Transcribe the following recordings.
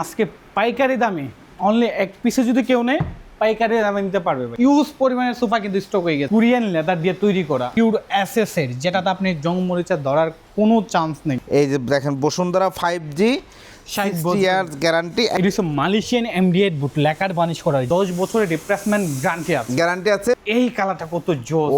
আজকে পাইকারি দামে অনলি এক পিসে যদি কেউ নেয়, পাইকারি দামে নিতে পারবে ইউজ পরিমাণের সোফা কিন্তু স্টক হয়ে গেছে। কোরিয়ান লেদার দিয়ে তৈরি করা পিওর এর, যেটাতে আপনি জং মরিচা ধরার কোনো চান্স নেই। এই যে দেখেন, বসুন্ধরা ফাইভ জি ষাট সিক্সটি বছর। ইয়ার্স গ্যারান্টি এটি হচ্ছে মালয়েশিয়ান এমডিএড বুট লেকার বানিশ করা দশ বছরের রিপ্লেসমেন্ট গ্যারান্টি আছে। গ্যারান্টি আছে? এই কালারটা কত জোস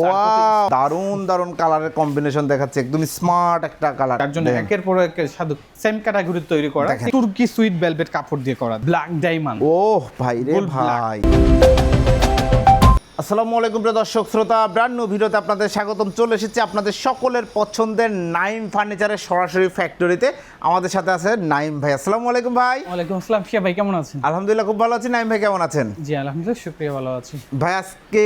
দারুণ দারুণ কালারের কম্বিনেশন দেখাচ্ছে। একদম স্মার্ট একটা কালার তার জন্য একের পর এক সাধু সেম ক্যাটাগরি তৈরি করা। তুর্কি সুইট ভেলভেট কাপড় দিয়ে করা। ব্ল্যাক ডায়মন্ড ও ভাই রে। ভাই। আসসালামু আলাইকুম প্রিয় দর্শক শ্রোতা ব্র্যান্ড নিউ ভিডিওতে আপনাদের স্বাগতম। চলে এসেছি আপনাদের সকলের পছন্দের নাইম ফার্নিচারের সরাসরি ফ্যাক্টরিতে আমাদের সাথে আছে নাইম ভাই। আসসালামু আলাইকুম ভাই। ওয়ালাইকুম আসসালাম। শিয়া ভাই কেমন আছেন? আলহামদুলিল্লাহ খুব ভালো আছি। নাইম ভাই কেমন আছেন? জি আলহামদুলিল্লাহ শুক্রিয়া ভালো আছি। ভাই আজকে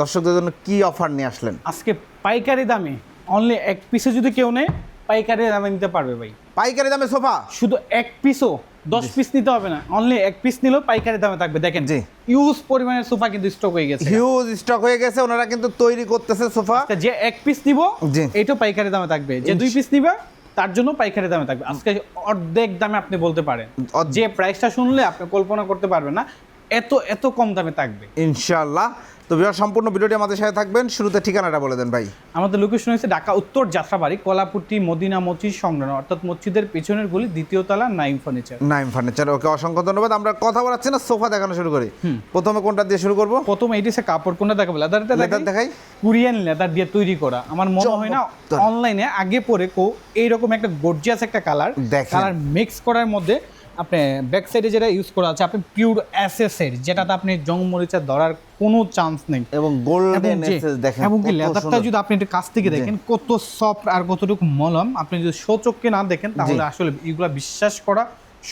দর্শকদের জন্য কি অফার নিয়ে আসলেন? আজকে পাইকারি দামে অনলি এক পিসে যদি কেউ নেয় পাইকারি দামে নিতে পারবে ভাই। পাইকারি দামে সোফা? শুধু এক পিসও দশ পিস নিতে হবে না। অনলি এক পিস নিলেও পাইকারি দামে থাকবে। দেখেন জি। ইউজ পরিমাণের সোফা কিন্তু স্টক হয়ে গেছে। হিউজ স্টক হয়ে গেছে ওনারা কিন্তু তৈরি করতেছে সোফা। যে এক পিস নিব জি। এইটাও পাইকারি দামে থাকবে। যে দুই পিস নিবে তার জন্য পাইকারি দামে থাকবে। আজকে অর্ধেক দামে আপনি বলতে পারেন। যে প্রাইসটা শুনলে আপনি কল্পনা করতে পারবেন না এত এত কম দামে থাকবে। ইনশাআল্লাহ। তো বিহার সম্পূর্ণ ভিডিওটি আমাদের সাথে থাকবেন। শুরুতে ঠিকানাটা বলে দেন ভাই। আমাদের লোকেশন হচ্ছে ঢাকা উত্তর যাত্রাবাড়ি কলাপুটি মদিনা মসজিদ সংলগ্ন। অর্থাৎ মসজিদের পেছনের গলি দ্বিতীয় তলা Naim furniture Naim furniture okay অসংখ্য ধন্যবাদ। আমরা কথা বলাচ্ছি না সোফা দেখানো শুরু করি। প্রথমে কোনটা দিয়ে শুরু করব? প্রথম এইটি সে কাপড় কোনটা দেখাবো? লেদারটা লেদার দেখাই? কোরিয়ান লেদার দিয়ে তৈরি করা। আমার মনে হয় না অনলাইনে আগে পরে কো এইরকম একটা গর্জিয়াস একটা কালার। কালার মিক্স করার মধ্যে আপনি ব্যাক সাইডে যেটা ইউজ করা আছে আপনি পিওর অ্যাসেসের যেটাতে আপনি জং মরিচা ধরার কোনো চান্স নেই। এবং গোল্ডেন এসেস দেখেন এবং কি লেদারটা যদি আপনি একটু কাছ থেকে দেখেন কত সফট আর কতটুকু মলম আপনি যদি সচক্ষে না দেখেন তাহলে আসলে এগুলা বিশ্বাস করা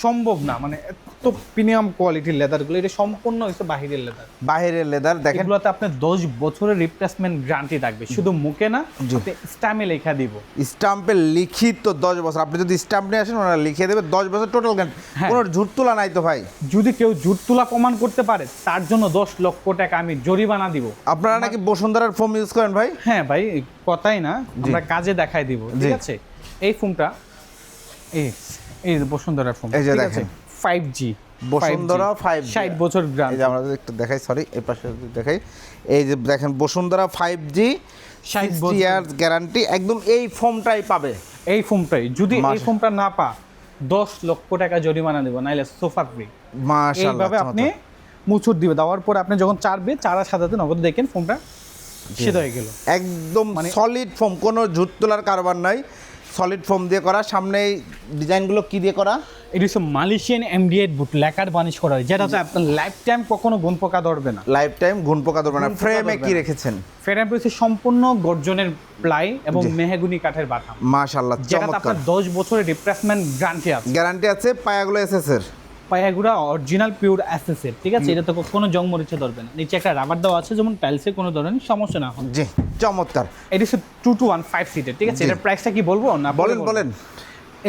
সম্ভব না মানে এত প্রিমিয়াম কোয়ালিটির লেদারগুলো এটা সম্পূর্ণ হচ্ছে বাহিরের লেদার বাহিরের লেদার দেখেন। এগুলোতে আপনার দশ বছরের রিপ্লেসমেন্ট গ্যারান্টি থাকবে শুধু মুখে না। আপনি স্ট্যাম্পে লেখা দিব। স্টাম্পে লিখিত দশ বছর আপনি যদি স্টাম্প নিয়ে আসেন ওনারা লিখে দেবে দশ বছর টোটাল গ্যারান্টি। কোনো ঝুট তোলা নাই তো ভাই। যদি কেউ জুট তোলা প্রমাণ করতে পারে তার জন্য দশ লক্ষ টাকা আমি জরিমানা দিব। আপনারা নাকি বসুন্ধরার ফোম ইউজ করেন ভাই? হ্যাঁ ভাই কথাই না আমরা কাজে দেখাই দিব ঠিক আছে? এই ফোনটা এই এই যে বসুন্ধরার ফোন এই যে দেখেন। আছে? ফাইভ জি বসুন্ধরা 5G ষাট বছর গ্রাম। এই যে আমরা একটু দেখাই সরি এই পাশে দেখাই। এই যে দেখেন বসুন্ধরা ফাইভ জি ষাট সিক্সটি বছর। গ্যারান্টি একদম এই ফোমটাই পাবে। এই ফোনটাই। যদি এই ফোনটা না পা দশ লক্ষ টাকা জরিমানা দেবো নাইলে সোফা ফ্রি মাশাআল্লাহ এইভাবে আপনি মুচুর দিবে। দেওয়ার পরে আপনি যখন চারবে সাথে সাথে নগদ দেখেন ফোনটা সেদ হয়ে গেল। একদম মানে- সলিড ফোম কোনো ঝুট তোলার কারবার নাই। সলিড ফোম দিয়ে করা। সামনে ডিজাইনগুলো কি দিয়ে করা? এটি হচ্ছে মালয়েশিয়ান এমডিএড বুট লেকার বানিশ করা হয়। যেটা আপনার লাইফ টাইম কখনো গুণ পোকা ধরবে না। লাইফ টাইম ঘুন পোকা ধরবে না। ফ্রেমে কি রেখেছেন? ফ্রেম হচ্ছে সম্পূর্ণ গর্জনের প্লাই এবং মেহগুনি কাঠের বাটা মাশাআল্লাহ যেটা আপনার দশ বছরের রিপ্লেসমেন্ট গ্যারান্টি আছে। গ্যারান্টি আছে পায়াগুলো এসএস এর। পায়াগুড়া অরিজিনাল পিওর অ্যাসেসের ঠিক আছে? এটা তো কোনো জং মরিচে ধরবে না। নিচে একটা রাবার দেওয়া আছে যেমন টাইলসে কোনো ধরনের সমস্যা না হয়। জি চমৎকার। এটি হচ্ছে টু টু ওয়ান ফাইভ সিটের ঠিক আছে। এটার প্রাইসটা কি বলব? না বলেন বলেন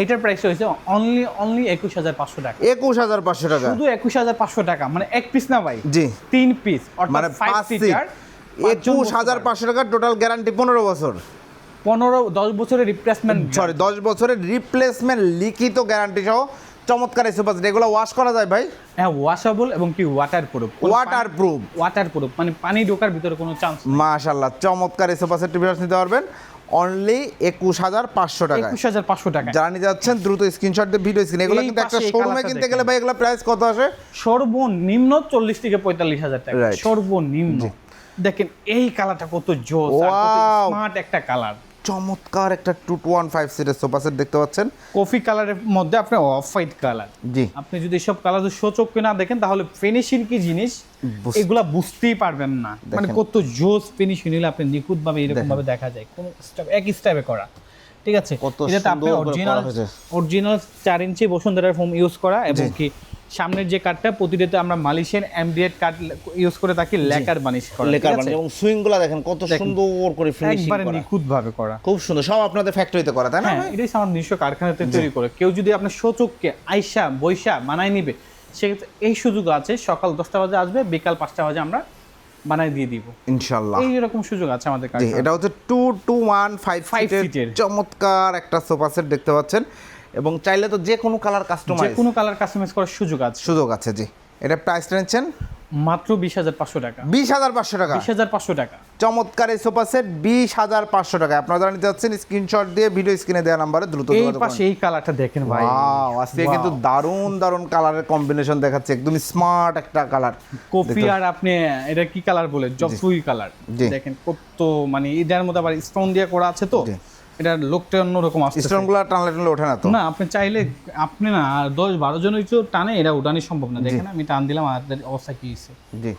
এটার প্রাইস হয়েছে অনলি অনলি একুশ হাজার পাঁচশো টাকা। একুশ হাজার পাঁচশো টাকা। শুধু একুশ হাজার পাঁচশো টাকা মানে এক পিস না ভাই? জি। তিন পিস মানে অর্থাৎ ফাইভ সিটার একুশ হাজার পাঁচশো টাকা টোটাল গ্যারান্টি পনেরো বছর। পনেরো দশ বছরের রিপ্লেসমেন্ট সরি দশ বছরের রিপ্লেসমেন্ট লিখিত গ্যারান্টি সহ চমৎকার এই সুপার এগুলো ওয়াশ করা যায় ভাই? হ্যাঁ ওয়াশেবল এবং কি waterproof waterproof waterproof মানে পানি ঢোকার ভিতরে কোনো চান্স মাশাল্লাহ চমৎকার এই সোফা সেট নিতে পারবেন। অনলি একুশ হাজার পাঁচশো টাকা একুশ হাজার পাঁচশো টাকা যারা নিতে যাচ্ছেন দ্রুত স্ক্রিনশট দিয়ে ভিডিও স্ক্রিন এগুলো কিন্তু একটা শোরুমে কিনতে গেলে ভাই এগুলো প্রাইস কত আসে? সর্বনিম্ন চল্লিশ থেকে পঁয়তাল্লিশ হাজার টাকা. সর্বনিম্ন। দেখেন এই কালারটা কত জোস! স্মার্ট একটা কালার চমৎকার একটা টু টু ওয়ান ফাইভ সিটের সোফা সেট দেখতে পাচ্ছেন। কফি কালারের মধ্যে আপনি অফ হোয়াইট কালার। জি। আপনি যদি সব কালার সচক্ষে না দেখেন তাহলে ফিনিশিং কি জিনিস? এগুলা বুঝতেই পারবেন না। মানে কত জোস ফিনিশিং নিলে আপনি নিখুঁত ভাবে এরকম ভাবে দেখা যায়। কোন এক স্টেপে করা। ঠিক আছে? এটাতে আপনি অরিজিনাল অরিজিনাল চার ইঞ্চি বসুন্ধরার ফোম ইউজ করা এবং কি সামনের যে কাঠটা প্রতিটাতে আমরা মালয়েশিয়ান এমডিএড কাঠ ইউজ করে থাকি লেকার বানিশ করা লেকার আছে? এবং সুইংগুলো দেখেন কত সুন্দর করে ফিনিশিং করা। একবারে নিখুঁত ভাবে করা। খুব সুন্দর সব আপনাদের ফ্যাক্টরিতে করা তাই না হ্যাঁ এটাই আমার নিজস্ব কারখানাতে তৈরি করে। কেউ যদি আপনার সচককে আইসা বৈশা মানায় নিবে সেক্ষেত্রে এই সুযোগ আছে। সকাল দশটা বাজে আসবে বিকাল পাঁচটা বাজে আমরা বানাই দিয়ে দিব। ইনশাল্লাহ এই এরকম সুযোগ আছে আমাদের কাছে। এটা হচ্ছে টু টু ওয়ান ফাইভ সিটের চমৎকার একটা সোফা সেট দেখতে পাচ্ছেন। এবং চাইলে তো যে কোনো কালার যে কাস্টমাইজ কোনো কালার কাস্টমাইজ করার সুযোগ আছে। সুযোগ আছে জি। এটা প্রাইস নিচ্ছেন? মাত্র বিশ হাজার পাঁচশো টাকা। বিশ হাজার পাঁচশো টাকা? বিশ হাজার পাঁচশো টাকা। চমৎকার এই সোফা সেট বিশ হাজার পাঁচশো টাকা আপনারা যারা নিতে যাচ্ছেন স্ক্রিনশট দিয়ে ভিডিও স্ক্রিনে দেওয়া নাম্বারে দ্রুত এই পাশে এই কালারটা দেখেন ভাই। ওয়াও আজকে কিন্তু দারুণ দারুণ কালারের কম্বিনেশন দেখাচ্ছে। একদম স্মার্ট একটা কালার কফি আর আপনি এটা কি কালার বলে? জফুই কালার দেখেন কত মানে এটার মধ্যে আবার স্টোন দিয়ে করা আছে তো। এটার লোকটা অন্যরকম আসছে স্টোনগুলো টানলে টানলে ওঠে না তো? না আপনি চাইলে আপনি না দশ বারো জন হইতো টানে এটা উঠানি সম্ভব না। দেখেন আমি টান দিলাম আর অবস্থা কি হয়েছে জি।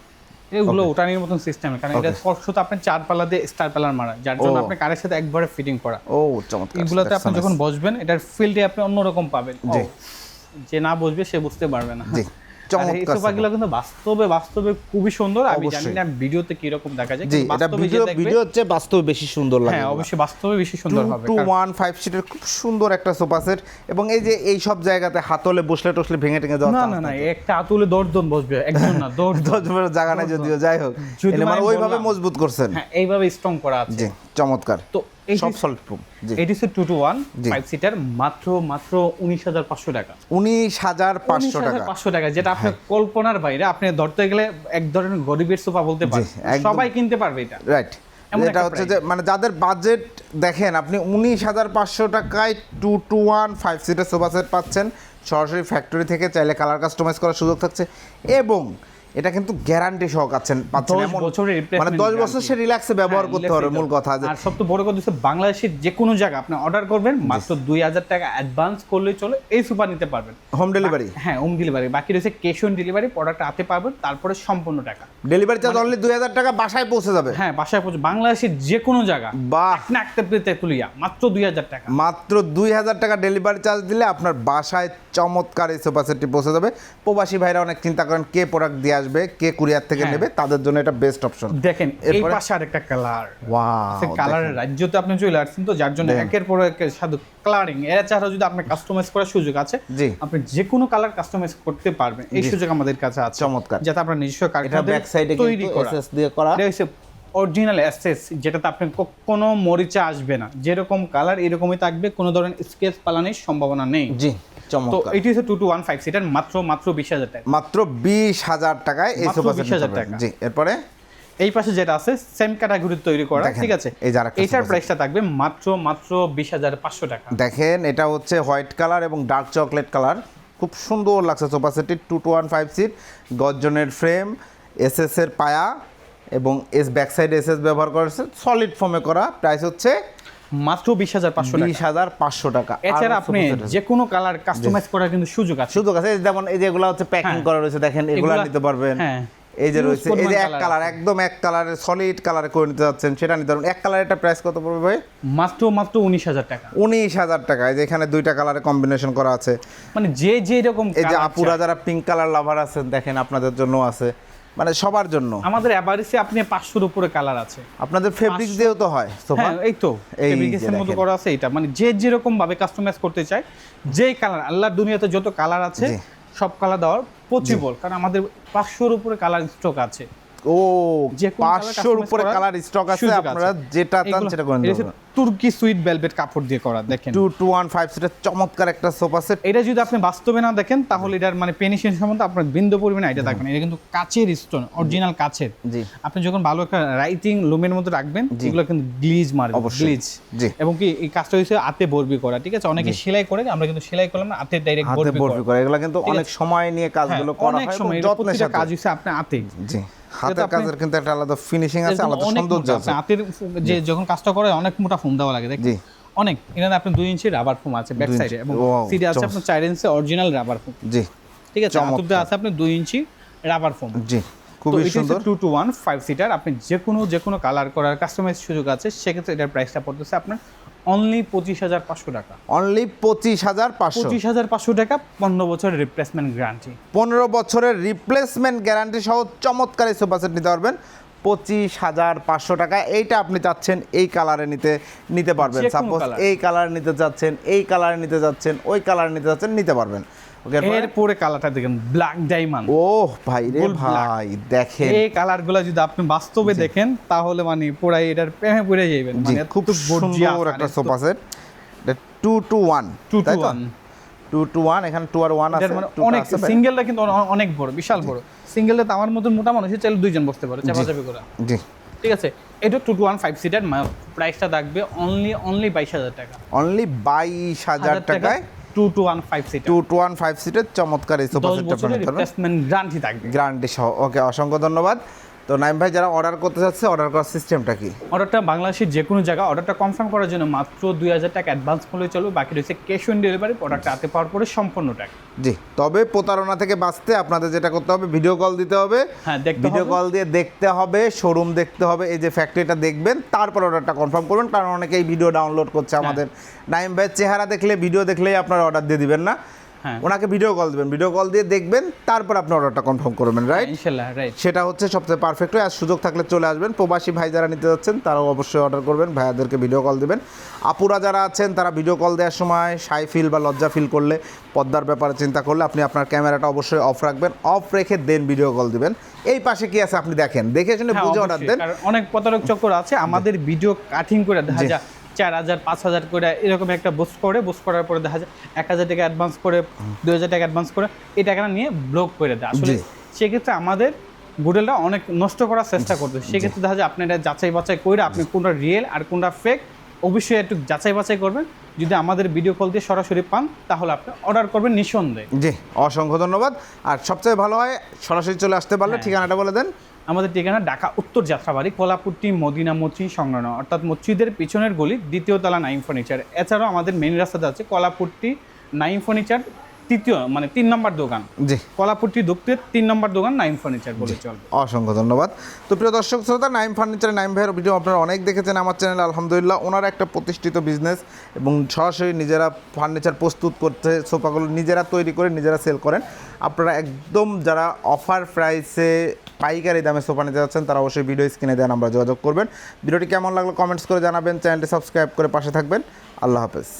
এগুলো উঠানির মতন সিস্টেম কারণ এটা তো আপনি চার পাল্লা দিয়ে স্টার পালার মারা যার জন্য। আপনি কারের সাথে একবারে ফিটিং করা। ও চমৎকার এগুলোতে আপনি যখন বসবেন এটার ফিল্ডে আপনি অন্যরকম পাবেন। জি। যে না বসবে সে বুঝতে পারবে না। জি। এই চমৎকার সোফাগুলো কিন্তু বাস্তবে বাস্তবে খুবই সুন্দর। আমি জানি না ভিডিওতে কি রকম দেখা যায় জি এটা ভিডিও ভিডিও হচ্ছে বাস্তবে বেশি সুন্দর লাগে হ্যাঁ অবশ্যই বাস্তবে বেশি সুন্দর হবে টু কারণ- ওয়ান ফাইভ সিটের খুব সুন্দর একটা সোফা সেট এবং এই যে এই সব জায়গাতে হাতলে বসলে টসলে ভেঙে টেঙে যাওয়ার না না না একটা আতুলে দশজন বসবে একজন না দশ দশ জায়গা নেই যদিও যাই হোক। মানে ওইভাবে মজবুত করছেন। হ্যাঁ এইভাবে স্ট্রং করা আছে। জি চমৎকার। তো সব সলিড প্রুফ এটি হচ্ছে two two one five seater মাত্র মাত্র উনিশ হাজার পাঁচশো টাকা। উনিশ হাজার পাঁচশো টাকা। পাঁচশো টাকা যেটা আপনার কল্পনার বাইরে আপনি ধরতে গেলে এক ধরনের গরিবের সোফা বলতে পারেন। সবাই কিনতে পারবে এটা। রাইট এটা হচ্ছে যে মানে যাদের বাজেট দেখেন আপনি উনিশ হাজার পাঁচশো টাকায় টু টু ওয়ান ফাইভ সিটের সোফা সেট পাচ্ছেন। সরাসরি ফ্যাক্টরি থেকে চাইলে কালার কাস্টমাইজ করার সুযোগ থাকছে। এবং এটা কিন্তু গ্যারান্টি সহ পাচ্ছেন পাচ্ছেন দশ এমন মানে replacement দশ বছর সে রিল্যাক্সে ব্যবহার করতে হবে মূল কথা আর সবচেয়ে বড় কথা হচ্ছে বাংলাদেশের যে কোনো জায়গা আপনি অর্ডার করবেন মাত্র দুই হাজার টাকা অ্যাডভান্স করলেই চলে এই সুপার নিতে পারবেন। হোম ডেলিভারি হ্যাঁ হোম ডেলিভারি বাকি রয়েছে ক্যাশ অন ডেলিভারি প্রোডাক্ট হাতে পাবেন তারপরে সম্পূর্ণ টাকা। ডেলিভারি চার্জ অনলি দুই হাজার টাকা বাসায় পৌঁছে যাবে। হ্যাঁ বাসায় পৌঁছে বাংলাদেশের যে কোনো জায়গা। বাহ। নাকতে পেতে তুলিয়া মাত্র দুই হাজার টাকা। মাত্র দুই হাজার টাকা ডেলিভারি চার্জ দিলে আপনার বাসায় চমৎকার এই সোফা সেটটি পৌঁছে যাবে। প্রবাসী ভাইরা অনেক চিন্তা করেন কে প্রোডাক্ট দিয়ে আসবে কে কুরিয়ার থেকে হ্যাঁ। নেবে তাদের জন্য এটা বেস্ট অপশন দেখেন এই? পাশে আরেকটা কালার ওয়াও কালারের রাজ্যতে আপনি চলে আসছেন তো যার জন্য একের পর এক সাধু কালারিং এর ছাড়াও যদি আপনি কাস্টমাইজ করার সুযোগ আছে। আপনি যে কোনো কালার কাস্টমাইজ করতে পারবেন। এই সুযোগ আমাদের কাছে আছে। চমৎকার। যাতে আপনার নিজস্ব কারখানা ব্যাক সাইডে তৈরি করা। দিয়ে করা। হচ্ছে অরিজিনাল অ্যাসেস যেটাতে আপনি কোনো মরিচা আসবে না। যেরকম কালার এরকমই থাকবে কোনো ধরনের স্কেচ পালানোর সম্ভাবনা নেই। জি। তো এটি হচ্ছে two two one five seater মাত্র মাত্র বিশ হাজার টাকা। মাত্র বিশ হাজার টাকায় এই সোফা 20,000 সেট টাকা। জি এরপরে? এই পাশে যেটা আছে সেম ক্যাটাগরি তৈরি করা ঠিক আছে? এই যে আরেকটা এটার প্রাইসটা থাকবে মাত্র মাত্র বিশ হাজার পাঁচশো টাকা। দেখেন এটা হচ্ছে হোয়াইট কালার এবং ডার্ক চকলেট কালার। খুব সুন্দর লাগছে সোফা সেটটি two two one five seat গর্জনের frame SS এর পায়া এবং এস ব্যাক সাইড এসএস ব্যবহার করেছে সলিড ফর্মে করা। প্রাইস হচ্ছে মাত্র বিশ হাজার পাঁচশো বিশ হাজার পাঁচশো টাকা। এছাড়া আপনি। যে কোনো কালার কাস্টমাইজ করার কিন্তু সুযোগ আছে। সুযোগ আছে। যেমন এই যেগুলো হচ্ছে প্যাকিং। করা রয়েছে দেখেন এগুলো নিতে পারবেন। হ্যাঁ। এই যে রয়েছে এই যে এক কালার একদম এক কালারের সলিড কালারে করে নিতে যাচ্ছেন সেটা নিতে পারবেন। এক কালারের একটা প্রাইস কত পড়বে ভাই? মাত্র মাত্র উনিশ হাজার টাকা। উনিশ হাজার টাকা। এই যে এখানে দুইটা কালারে কম্বিনেশন করা আছে। মানে যে যে রকম এই যে আপুরা যারা পিঙ্ক কালার লাভার আছেন দেখেন আপনাদের জন্য আছে। মানে সবার জন্য। আমাদের অ্যাভারেজে আপনি 500 এর উপরে কালার আছে। আপনাদের ফেব্রিক দিয়েও তো হয় সোফা। হ্যাঁ এই তো এই ফেব্রিকের মতো করা আছে এটা মানে যে যেরকম ভাবে কাস্টমাইজ করতে চায় যেই কালার আল্লাহর দুনিয়াতে যত কালার আছে সব কালার দেওয়ার পসিবল কারণ আমাদের 500 এর উপরে কালার স্টক আছে। ও যে কোনো colour পাঁচশোর customize উপরে কালার স্টক আছে আপনারা যেটা চান সেটা করে তুর্কি সুইট ভেলভেট কাপড় দিয়ে করা দেখেন। টু টু ওয়ান ফাইভ সেটা চমৎকার একটা সোফা সেট এটা যদি আপনি বাস্তবে না দেখেন তাহলে এটার মানে পেনিশন সম্বন্ধে আপনার বিন্দু পরিমাণে আইডিয়া থাকবে না। এটা কিন্তু কাচের স্টোন অরিজিনাল কাচের। জি। আপনি যখন ভালো একটা রাইটিং লুমের মধ্যে রাখবেন। এগুলো কিন্তু গ্লিজ মারবে গ্লিজ জি। এবং কি এই কাজটা হচ্ছে হাতে বরবি করা ঠিক আছে? অনেকে সেলাই করে আমরা কিন্তু সেলাই করলাম না হাতে ডাইরেক্ট বরবি করা। এগুলো কিন্তু অনেক সময় নিয়ে কাজগুলো হ্যাঁ, করা অনেক হয় সময় যত্নের সাথে। কাজ হচ্ছে আপনার হাতে। জি। হাতের কাজের কিন্তু একটা আলাদা ফিনিশিং আছে আলাদা সৌন্দর্য আছে। হাতের যে যখন কাজটা করে অনেক মোটা ফোম দেওয়া লাগে দেখেন। অনেক। এখানে আপনি দুই ইঞ্চি রাবার ফোম আছে ব্যাক সাইডে এবং সিডে আছে আপনার চার ইঞ্চি অরিজিনাল রাবার ফোম জি। ঠিক আছে। আছে আপনার দুই ইঞ্চি রাবার ফোম জি খুবই সুন্দর। Two two one five seater আপনি যে কোনো যে কোনো কালার করার কাস্টমাইজ সুযোগ আছে সেক্ষেত্রে এটার প্রাইসটা পড়তেছে আপনার অনলি পঁচিশ হাজার পাঁচশো টাকা। অনলি পঁচিশ হাজার পাঁচশো। পঁচিশ হাজার পাঁচশো টাকা পনেরো বছরের রিপ্লেসমেন্ট গ্যারান্টি পনেরো বছরের রিপ্লেসমেন্ট গ্যারান্টি সহ চমৎকার এই সোফা সেট নিতে পারবেন। পঁচিশ হাজার পাঁচশো টাকা এইটা আপনি চাচ্ছেন এই কালারে নিতে নিতে পারবেন। সাপোজ এই কালার নিতে চাচ্ছেন এই কালার নিতে যাচ্ছেন ওই কালার নিতে যাচ্ছেন নিতে পারবেন। এরপরে? কালারটা দেখেন ব্ল্যাক ডায়মন্ড ও ভাই রে ভাই দেখেন। এই কালারগুলো যদি আপনি বাস্তবে দেখেন তাহলে মানে পুরাই এটার প্রেমে পড়ে যাবেন মানে খুব সুন্দর একটা sofa set two two one two two one two two one এখানে টু আর ওয়ান আছে মানে অনেক সিঙ্গেলটা কিন্তু অনেক বড় বিশাল বড়। সিঙ্গেলটা আমার মতন মোটা মানুষ চাইলে দুইজন বসতে পারে চাপাচাপি করে। জি। ঠিক আছে এটা two two one five seater প্রাইসটা থাকবে অনলি অনলি বাইশ হাজার টাকা। অনলি বাইশ হাজার টাকায় two two one five seater two two one five সিটের চমৎকার এই সোফা দশ সেটটা গ্যারান্টি থাকবে। গ্যারান্টি সহ। ওকে অসংখ্য ধন্যবাদ। তো নাইম ভাই যারা অর্ডার করতে চাচ্ছে অর্ডার করার সিস্টেমটা কি? অর্ডারটা বাংলাদেশের যে কোনো জায়গা অর্ডারটা কনফার্ম করার জন্য মাত্র দুই হাজার টাকা অ্যাডভান্স করলে চলবে। বাকি রয়েছে ক্যাশ অন ডেলিভারি প্রোডাক্টটা হাতে পাওয়ার পরে সম্পূর্ণ টাকা জি তবে প্রতারণা থেকে বাঁচতে আপনাদের যেটা করতে হবে ভিডিও কল দিতে হবে। হ্যাঁ ভিডিও কল দিয়ে দেখতে হবে শোরুম দেখতে হবে এই যে ফ্যাক্টরিটা দেখবেন তারপর অর্ডারটা কনফার্ম করবেন কারণ অনেকেই ভিডিও ডাউনলোড হ্যাঁ। করছে আমাদের। নাইম ভাইয়ের চেহারা দেখলে ভিডিও দেখলেই আপনারা অর্ডার দিয়ে দিবেন না। হ্যাঁ ওনাকে ভিডিও কল দিবেন। ভিডিও কল দিয়ে দেখবেন তারপর আপনি অর্ডারটা কনফার্ম করবেন রাইট ইনশাল্লাহ রাইট সেটা হচ্ছে সবচেয়ে পারফেক্ট হয় আর সুযোগ থাকলে চলে আসবেন। প্রবাসী ভাই যারা নিতে যাচ্ছেন তারাও অবশ্যই অর্ডার করবেন। ভাইয়াদেরকে ভিডিও কল দিবেন। আপুরা যারা আছেন তারা ভিডিও কল দেওয়ার সময় সাই ফিল বা লজ্জা ফিল করলে পদ্মার ব্যাপারে চিন্তা করলে আপনি আপনার ক্যামেরাটা অবশ্যই অফ রাখবেন। অফ রেখে দেন ভিডিও কল দিবেন। এই পাশে কি আছে আপনি দেখেন? দেখে শুনে হ্যাঁ, বুঝে অর্ডার দেন। অনেক প্রতারক চক্র আছে। আমাদের ভিডিও কাটিং করে দেখা যায়। চার হাজার পাঁচ হাজার করে এরকম একটা বুস্ট করে বুস্ট করার পরে দেখা যায় এক হাজার টাকা অ্যাডভান্স করে দুই হাজার টাকা অ্যাডভান্স করে এই টাকাটা নিয়ে ব্লক করে দেয়। আসলে সেক্ষেত্রে আমাদের গুডেলটা অনেক নষ্ট করার চেষ্টা করতে সেক্ষেত্রে দেখা যায় আপনি এটা যাচাই বাছাই করে আপনি কোনটা রিয়েল আর কোনটা ফেক অবশ্যই একটু যাচাই বাছাই করবেন। যদি আমাদের ভিডিও কল দিয়ে সরাসরি পান তাহলে আপনি অর্ডার করবেন নিঃসন্দেহে। জি অসংখ্য ধন্যবাদ। আর সবচেয়ে ভালো হয় সরাসরি চলে আসতে পারলে হ্যাঁ। ঠিকানাটা বলে দেন। আমাদের ঠিকানা ঢাকা উত্তর যাত্রাবাড়ি কলাপুট্টি মদিনা মসজিদ সংলগ্ন। অর্থাৎ মসজিদের পিছনের গলি দ্বিতীয় তলা নাইম ফার্নিচার। এছাড়াও আমাদের মেন রাস্তাতে আছে কলাপুট্টি নাইম ফার্নিচার তৃতীয় মানে তিন নম্বর দোকান। জি। কলাপুট্টি ঢুকতে তিন নম্বর দোকান নাইম ফার্নিচার বলে চলবে। অসংখ্য ধন্যবাদ। তো প্রিয় দর্শক শ্রোতা নাইম ফার্নিচার নাইম ভাইয়ের ভিডিও আপনারা অনেক দেখেছেন আমার চ্যানেলে আলহামদুলিল্লাহ। ওনার একটা প্রতিষ্ঠিত বিজনেস এবং সরাসরি নিজেরা ফার্নিচার প্রস্তুত করতে সোফাগুলো নিজেরা তৈরি করে নিজেরা সেল করেন। আপনারা একদম যারা অফার প্রাইসে পাইকারি দামে সোফা নিতে যাচ্ছেন, তারা অবশ্যই ভিডিও স্ক্রিনে দেন আমরা যোগাযোগ করবেন। ভিডিওটি কেমন লাগল কমেন্টস করে জানাবেন। চ্যানেলটি সাবস্ক্রাইব করে পাশে থাকবেন। আল্লাহ হাফেজ।